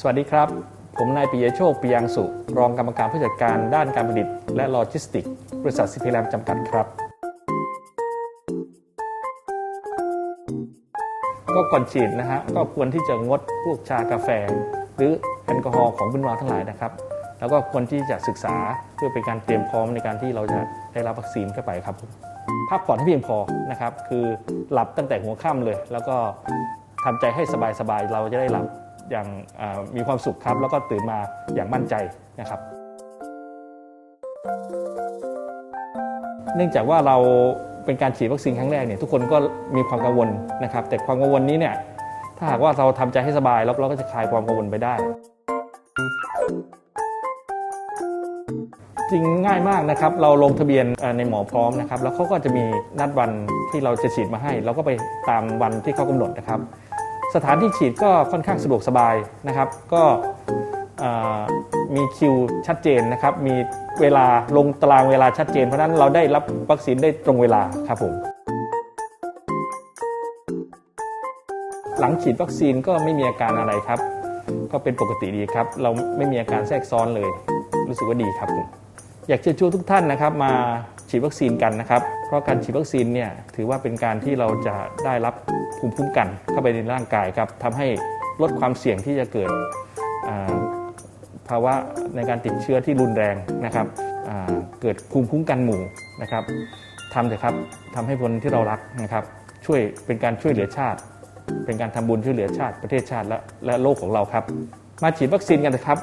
สวัสดีครับ ผมนายปิยโชคปิยังสุ รองกรรมการผู้จัดการด้านการผลิต และโลจิสติกส์บริษัทซิพิแรมจำกัดครับ ก็ก่อนฉีดนะฮะก็ควรที่จะงดพวกชากาแฟ หรือแอลกอฮอล์ของบุนวาทั้งหลายนะครับ แล้วก็ควรที่จะศึกษาเพื่อเป็นการเตรียมพร้อมในการที่เราจะได้รับวัคซีนเข้าไปครับพักผ่อนให้เพียงพอนะครับ คือหลับตั้งแต่หัวค่ำเลย แล้วก็ ทำใจให้สบายๆเราจะได้หลับอย่างมีความสุขครับ แล้วก็ตื่นมาอย่างมั่นใจนะครับ เนื่องจากว่าเราเป็นการฉีดวัคซีนครั้งแรกเนี่ยทุกคนก็มีความกังวลนะครับ แต่ความกังวลนี้เนี่ยถ้าหากว่าเราทำใจให้สบายแล้วเราก็จะคลายความกังวลไปได้ จริงง่ายมากนะครับ เราลงทะเบียนในหมอพร้อมนะครับ แล้วเขาก็จะมีนัดวันที่เราจะฉีดมาให้ เราก็ไปตามวันที่เขากำหนดนะครับ สถานที่ฉีดก็ค่อนข้างสะดวกสบายนะครับ ก็มีคิวชัดเจนนะครับ มีเวลาลงตารางเวลาชัดเจน เพราะฉะนั้นเราได้รับวัคซีนได้ตรงเวลาครับผมหลังฉีดวัคซีนก็ไม่มีอาการอะไรครับ ก็เป็นปกติดีครับ เราไม่มีอาการแทรกซ้อนเลย รู้สึกว่าดีครับผมอยากเชิญชวนทุกท่านนะครับมา ฉีดวัคซีนกันนะครับ เพราะการฉีดวัคซีนเนี่ยถือว่าเป็นการที่เราจะได้รับภูมิคุ้มกันเข้าไปในร่างกายครับทำให้ลดความเสี่ยงที่จะเกิดภาวะในการติดเชื้อที่รุนแรงนะครับเกิดภูมิคุ้มกันหมู่นะครับทำเถอะครับทำให้คนที่เรารักนะครับ ช่วยเป็นการช่วยเหลือชาติ เป็นการทำบุญช่วยเหลือชาติประเทศชาติและและโลกของเราครับ มาฉีดวัคซีนกันนะครับ